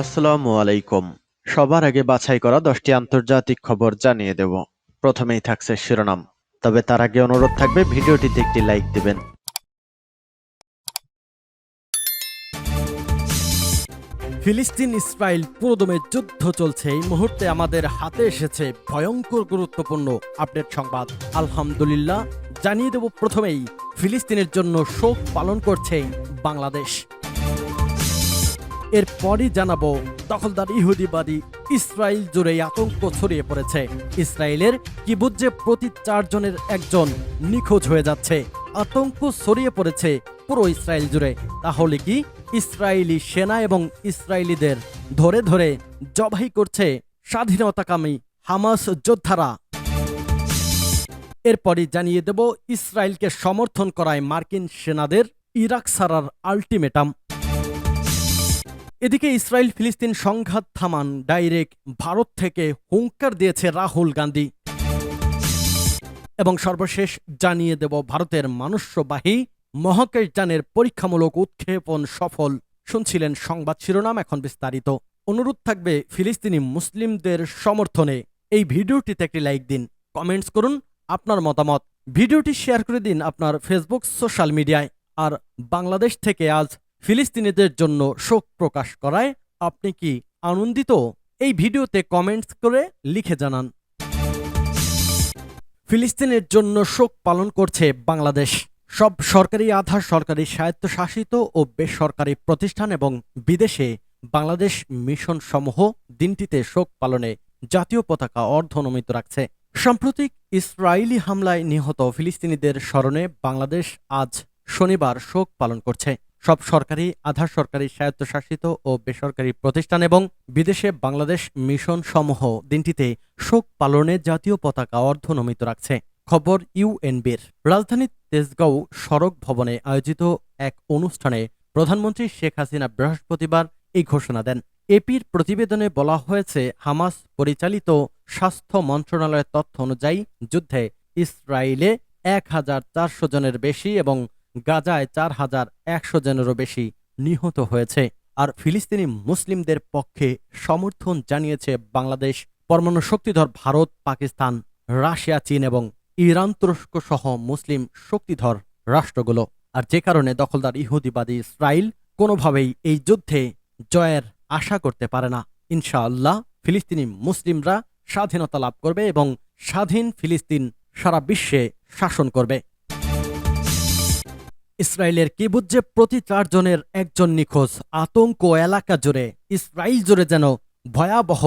আসসালামু আলাইকুম। সবার আগে বাছাই করা দশটি আন্তর্জাতিক খবর জানিয়ে দেব। প্রথমেই থাকছে শিরোনাম। তবে তার আগে অনুরোধ থাকবে, ভিডিওটিতে একটি লাইক দিবেন। ফিলিস্তিন, ইসরায়েল পুরোদমে যুদ্ধ চলছে। এই মুহূর্তে আমাদের হাতে এসেছে ভয়ঙ্কর গুরুত্বপূর্ণ আপডেট সংবাদ। আলহামদুলিল্লাহ, জানিয়ে দেব প্রথমেই, ফিলিস্তিনের জন্য শোক পালন করছে বাংলাদেশ। এরপরই জানাব দখলদার ইহুদিবাদী ইসরায়েল জুড়ে আতঙ্ক ছড়িয়ে পড়েছে। ইসরায়েলের কিবুজ্জে প্রতি চারজনের একজন নিখোঁজ হয়ে যাচ্ছে, আতঙ্ক ছড়িয়ে পড়েছে পুরো ইসরায়েল জুড়ে। তাহলে কি ইসরায়েলি সেনা এবং ইসরায়েলিদের ধরে ধরে জবাই করছে স্বাধীনতাকামী হামাস যোদ্ধারা? এরপরই জানিয়ে দেব ইসরায়েলকে সমর্থন করায় মার্কিন সেনাদের ইরাক সারার আল্টিমেটাম। এদিকে ইসরায়েল ফিলিস্তিন সংঘাত থামান, ডাইরেক্ট ভারত থেকে হুঙ্কার দিয়েছে রাহুল গান্ধী। এবং সর্বশেষ জানিয়ে দেব, ভারতের মনুষ্যবাহী মহাকাশযানের পরীক্ষামূলক উৎক্ষেপণ সফল, শুনছিলেন সংবাদ শিরোনাম এখন বিস্তারিত। অনুরোধ থাকবে ফিলিস্তিনি মুসলিমদের সমর্থনে। এই ভিডিওটিতে একটি লাইক দিন, কমেন্টস করুন আপনার মতামত। ভিডিওটি শেয়ার করে দিন আপনার ফেসবুক, সোশ্যাল মিডিয়ায়। আর বাংলাদেশ থেকে আজ ফিলিস্তিনিদের জন্য শোক প্রকাশ করায় আপনি কি আনন্দিত? এই ভিডিওতে কমেন্টস করে লিখে জানান। ফিলিস্তিনের জন্য শোক পালন করছে বাংলাদেশ। সব সরকারি আধা সরকারি স্বায়ত্তশাসিত ও বেসরকারি প্রতিষ্ঠান এবং বিদেশে বাংলাদেশ মিশন সমূহ দিনটিতে শোক পালনে জাতীয় পতাকা অর্ধনমিত রাখছে। সাম্প্রতিক ইসরায়েলি হামলায় নিহত ফিলিস্তিনিদের স্মরণে বাংলাদেশ আজ শনিবার শোক পালন করছে। সব সরকারি, আধা সরকারি স্বায়ত্তশাসিত ও বেসরকারি প্রতিষ্ঠান এবং বিদেশে বাংলাদেশ মিশন সমূহ দিনটিতে শোক পালনে জাতীয় পতাকা অর্ধনমিত রাখছে। খবর ইউএনবির রাজধানী তেজগাঁও সড়ক ভবনে আয়োজিত এক অনুষ্ঠানে প্রধানমন্ত্রী শেখ হাসিনা বৃহস্পতিবার এই ঘোষণা দেন। এপির প্রতিবেদনে বলা হয়েছে, হামাস পরিচালিত স্বাস্থ্য মন্ত্রণালয়ের তথ্য অনুযায়ী যুদ্ধে ইসরায়েলে এক হাজার চারশো জনের বেশি এবং গাজায় চার হাজার একশো জনেরও বেশি নিহত হয়েছে। আর ফিলিস্তিনি মুসলিমদের পক্ষে সমর্থন জানিয়েছে বাংলাদেশ। পরমাণু শক্তিধর ভারত, পাকিস্তান, রাশিয়া, চীন এবং ইরান তুরস্ক সহ মুসলিম শক্তিধর রাষ্ট্রগুলো। আর যে কারণে দখলদার ইহুদিবাদী ইসরায়েল কোনোভাবেই এই যুদ্ধে জয়ের আশা করতে পারে না। ইনশাআল্লাহ ফিলিস্তিনি মুসলিমরা স্বাধীনতা লাভ করবে এবং স্বাধীন ফিলিস্তিন সারা বিশ্বে শাসন করবে। ইসরায়েলের কিবুজ্জে প্রতি চারজনের একজন নিখোঁজ, আতঙ্ক এলাকা জুড়ে ইসরায়েল জুড়ে যেন ভয়াবহ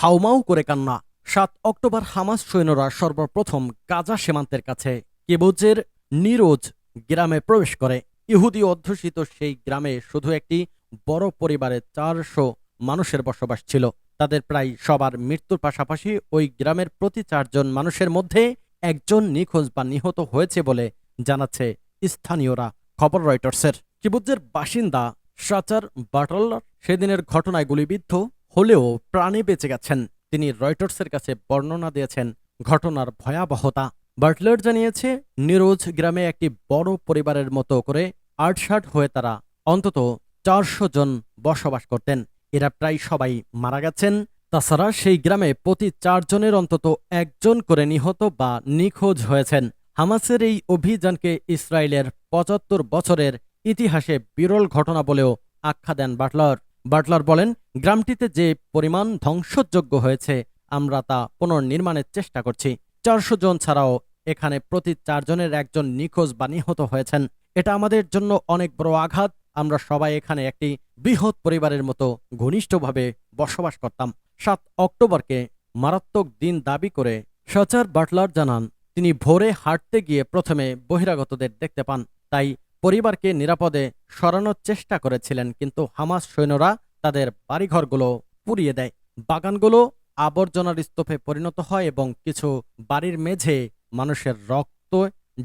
হাউমাউ করে কান্না। সাত অক্টোবর হামাস সৈন্যরা সর্বপ্রথম গাজা সীমান্তের কাছে কিবুজের নিরোজ গ্রামে প্রবেশ করে। ইহুদি অধ্যুষিত সেই গ্রামে শুধু একটি বড় পরিবারে চারশো মানুষের বসবাস ছিল। তাদের প্রায় সবার মৃত্যুর পাশাপাশি ওই গ্রামের প্রতি চারজন মানুষের মধ্যে একজন নিখোঁজ বা নিহত হয়েছে বলে জানাচ্ছে স্থানীয়রা খবর রয়টার্সের। কিবুজ্জের বাসিন্দা সাচার বাটলার সেদিনের ঘটনায় গুলিবিদ্ধ হলেও প্রাণে বেঁচে গেছেন। তিনি রয়টার্সের কাছে বর্ণনা দিয়েছেন ঘটনার ভয়াবহতা। বাটলার জানিয়েছে, নিরোজ গ্রামে একটি বড় পরিবারের মতো করে আটসাট হয়ে তারা অন্তত চারশো জন বসবাস করতেন। এরা প্রায় সবাই মারা গেছেন। তাছাড়া সেই গ্রামে প্রতি চারজনের অন্তত একজন করে নিহত বা নিখোঁজ হয়েছেন। হামাসের এই অভিযানকে ইসরায়েলের পঁচাত্তর বছরের ইতিহাসে বিরল ঘটনা বলেও আখ্যা দেন বাটলার। বাটলার বলেন, গ্রামটিতে যে পরিমাণ ধ্বংসযোগ্য হয়েছে, আমরা তা পুনর্নির্মাণের চেষ্টা করছি। চারশো জন ছাড়াও এখানে প্রতি চারজনের একজন নিখোঁজ বা নিহত হয়েছেন। এটা আমাদের জন্য অনেক বড় আঘাত। আমরা সবাই এখানে একটি বৃহৎ পরিবারের মতো ঘনিষ্ঠভাবে বসবাস করতাম। সাত অক্টোবরকে মারাত্মক দিন দাবি করে সচার বাটলার জানান তিনি ভোরে হাঁটতে গিয়ে প্রথমে বহিরাগতদের দেখতে পান। তাই পরিবারকে নিরাপদে সরানোর চেষ্টা করেছিলেন, কিন্তু হামাস সৈন্যরা তাদের বাড়িঘরগুলো পুড়িয়ে দেয়। বাগানগুলো আবর্জনার স্তূপে পরিণত হয় এবং কিছু বাড়ির মেঝে মানুষের রক্ত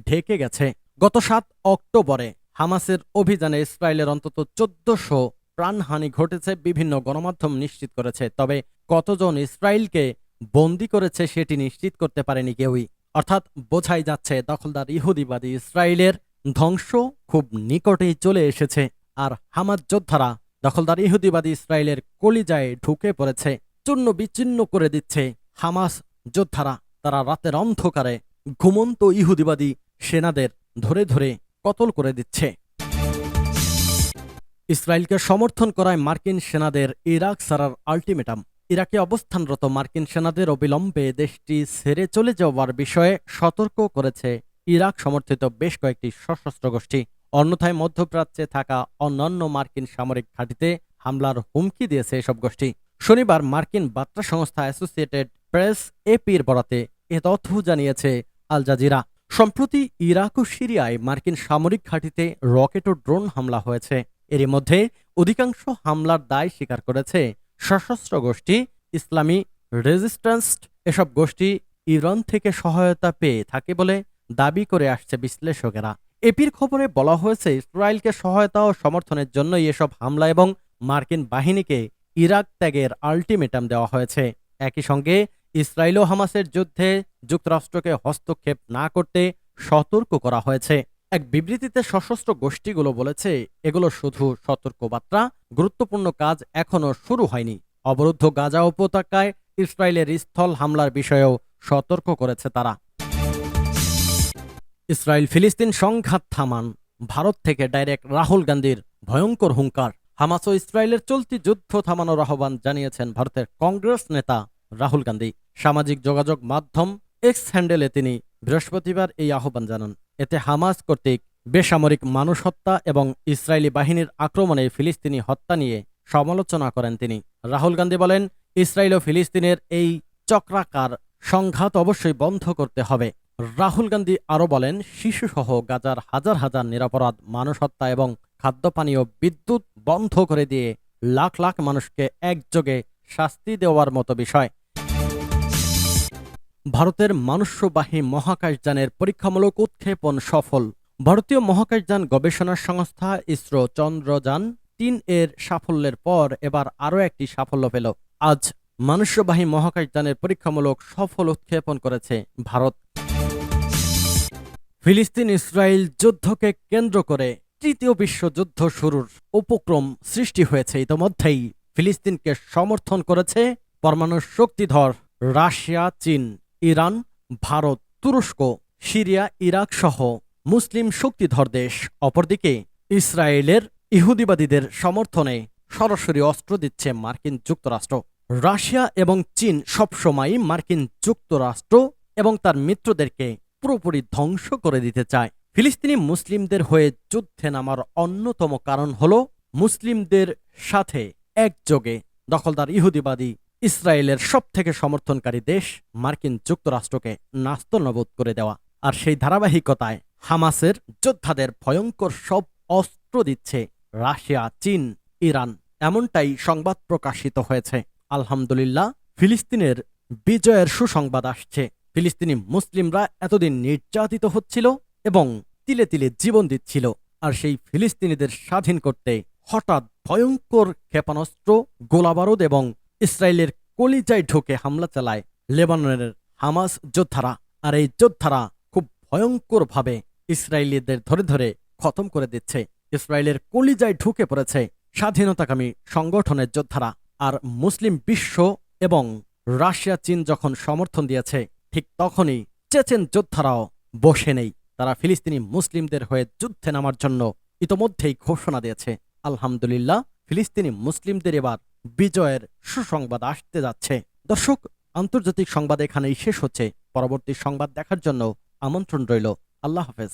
ঢেকে গেছে। গত সাত অক্টোবরে হামাসের অভিযানে ইসরায়েলের অন্তত চোদ্দশো প্রাণহানি ঘটেছে বিভিন্ন গণমাধ্যম নিশ্চিত করেছে, তবে কতজন ইসরায়েলকে বন্দি করেছে সেটি নিশ্চিত করতে পারেনি কেউই। অর্থাৎ বোঝাই যাচ্ছে দখলদার ইহুদিবাদী ইসরায়েলের ধ্বংস খুব নিকটেই চলে এসেছে আর হামাজ যোদ্ধারা দখলদার ইহুদিবাদী ইসরায়েলের কলিজায় ঢুকে পড়েছে, চূর্ণ বিচ্ছিন্ন করে দিচ্ছে হামাস যোদ্ধারা। তারা রাতের অন্ধকারে ঘুমন্ত ইহুদিবাদী সেনাদের ধরে ধরে কতল করে দিচ্ছে। ইসরায়েলকে সমর্থন করায় মার্কিন সেনাদের ইরাক সারার আল্টিমেটাম। ইরাকে অবস্থানরত মার্কিন সেনাদের অবিলম্বে দেশটি ছেড়ে চলে যাওয়ার বিষয়ে সতর্ক করেছে ইরাক সমর্থিত বেশ কয়েকটি সশস্ত্র গোষ্ঠী। অন্যথায় মধ্যপ্রাচ্যে থাকা অন্যান্য মার্কিন সামরিক ঘাঁটিতে হামলার হুমকি দিয়েছে এসব গোষ্ঠী। শনিবার মার্কিন বার্তা সংস্থা অ্যাসোসিয়েটেড প্রেস এপির বরাতে এ তথ্য জানিয়েছে আল জাজিরা। সম্প্রতি ইরাক ও সিরিয়ায় মার্কিন সামরিক ঘাঁটিতে রকেট ও ড্রোন হামলা হয়েছে। এরই মধ্যে অধিকাংশ হামলার দায় স্বীকার করেছে সশস্ত্র গোষ্ঠী, ইসলামী রেজিস্ট্যান্স, এসব গোষ্ঠী ইরান থেকে সহায়তা পেয়ে থাকে বলে দাবি করে আসছে বিশ্লেষকেরা। এপির খবরে বলা হয়েছে, ইসরায়েলকে সহায়তা ও সমর্থনের জন্যই এসব হামলা এবং মার্কিন বাহিনীকে ইরাক ত্যাগের আল্টিমেটাম দেওয়া হয়েছে। একই সঙ্গে, ইসরায়েল ও হামাসের যুদ্ধে যুক্তরাষ্ট্রকে হস্তক্ষেপ না করতে সতর্ক করা হয়েছে। এক বিবৃতিতে সশস্ত্র গোষ্ঠীগুলো বলেছে, এগুলো শুধু সতর্কবার্তা, গুরুত্বপূর্ণ কাজ এখনও শুরু হয়নি। অবরুদ্ধ গাজা উপত্যকায় ইসরায়েলের স্থল হামলার বিষয়েও সতর্ক করেছে তারা। ইসরায়েল ফিলিস্তিন সংঘাত থামান, ভারত থেকে ডাইরেক্ট রাহুল গান্ধীর ভয়ঙ্কর হুঙ্কার। হামাস ও ইসরায়েলের চলতি যুদ্ধ থামানোর আহ্বান জানিয়েছেন ভারতের কংগ্রেস নেতা রাহুল গান্ধী। সামাজিক যোগাযোগ মাধ্যম এক্স হ্যান্ডেলে তিনি বৃহস্পতিবার এই আহ্বান জানান। এতে হামাস কর্তৃক বেসামরিক মানুষ হত্যা এবং ইসরায়েলি বাহিনীর আক্রমণে ফিলিস্তিনি হত্যা নিয়ে সমালোচনা করেন তিনি। রাহুল গান্ধী বলেন, ইসরায়েল ও ফিলিস্তিনের এই চক্রাকার সংঘাত অবশ্যই বন্ধ করতে হবে। রাহুল গান্ধী আরও বলেন, শিশুসহ গাজার হাজার হাজার নিরাপরাধ মানুষ হত্যা এবং খাদ্যপানীয় বিদ্যুৎ বন্ধ করে দিয়ে লাখ লাখ মানুষকে একযোগে শাস্তি দেওয়ার মতো বিষয়। ভারতের মনুষ্যবাহী মহাকাশযানের পরীক্ষামূলক উৎক্ষেপণ সফল। ভারতীয় মহাকাশযান গবেষণা সংস্থা ইসরো চন্দ্রযান তিন এর সাফল্যের পর এবার আরও একটি সাফল্য পেল। আজ মনুষ্যবাহী মহাকাশযানের পরীক্ষামূলক সফল উৎক্ষেপণ করেছে ভারত। ফিলিস্তিন ইসরায়েল যুদ্ধকে কেন্দ্র করে তৃতীয় বিশ্বযুদ্ধ শুরুর উপক্রম সৃষ্টি হয়েছে ইতোমধ্যেই। ফিলিস্তিনকে সমর্থন করেছে পরমাণু শক্তিধর রাশিয়া, চীন। ইরান, ভারত, তুরস্ক, সিরিয়া, ইরাক সহ মুসলিম শক্তিধর দেশ। অপরদিকে, ইসরায়েলের ইহুদিবাদীদের সমর্থনে সরাসরি অস্ত্র দিচ্ছে মার্কিন যুক্তরাষ্ট্র। রাশিয়া এবং চীন সবসময়ই মার্কিন যুক্তরাষ্ট্র এবং তার মিত্রদেরকে পুরোপুরি ধ্বংস করে দিতে চায়। ফিলিস্তিনি মুসলিমদের হয়ে যুদ্ধে নামার অন্যতম কারণ হল মুসলিমদের সাথে একযোগে দখলদার ইহুদিবাদী ইসরায়েলের সবথেকে সমর্থনকারী দেশ মার্কিন যুক্তরাষ্ট্রকে নাস্তনবোধ করে দেওয়া। আর সেই ধারাবাহিকতায় হামাসের যোদ্ধাদের ভয়ঙ্কর সব অস্ত্র দিচ্ছে রাশিয়া, চীন, ইরান। এমনটাই সংবাদ প্রকাশিত হয়েছে। আলহামদুলিল্লাহ, ফিলিস্তিনের বিজয়ের সুসংবাদ আসছে। ফিলিস্তিনি মুসলিমরা এতদিন নির্যাতিত হচ্ছিল এবং তিলে তিলে জীবন দিচ্ছিল। আর সেই ফিলিস্তিনিদের স্বাধীন করতে হঠাৎ ভয়ঙ্কর ক্ষেপণাস্ত্র, গোলাবারুদ এবং ইসরায়েলের কলিজায় ঢুকে হামলা চালায় লেবাননের হামাস যোদ্ধারা। আর এই যোদ্ধারা খুব ভয়ঙ্করভাবে ইসরায়েলিদের ধরে ধরে খতম করে দিচ্ছে। ইসরায়েলের কলিজায় ঢুকে পড়েছে স্বাধীনতাকামী সংগঠনের যোদ্ধারা। আর মুসলিম বিশ্ব এবং রাশিয়া, চীন যখন সমর্থন দিয়েছে, ঠিক তখনই চেচেন যোদ্ধারাও বসে নেই। তারা ফিলিস্তিনি মুসলিমদের হয়ে যুদ্ধে নামার জন্য ইতোমধ্যেই ঘোষণা দিয়েছে। আলহামদুলিল্লাহ, ফিলিস্তিনি মুসলিমদের এবার বিজয়ের সুসংবাদ আসতে যাচ্ছে। দর্শক, আন্তর্জাতিক সংবাদ এখানেই শেষ হচ্ছে। পরবর্তী সংবাদ দেখার জন্য আমন্ত্রণ রইল। আল্লাহ হাফেজ।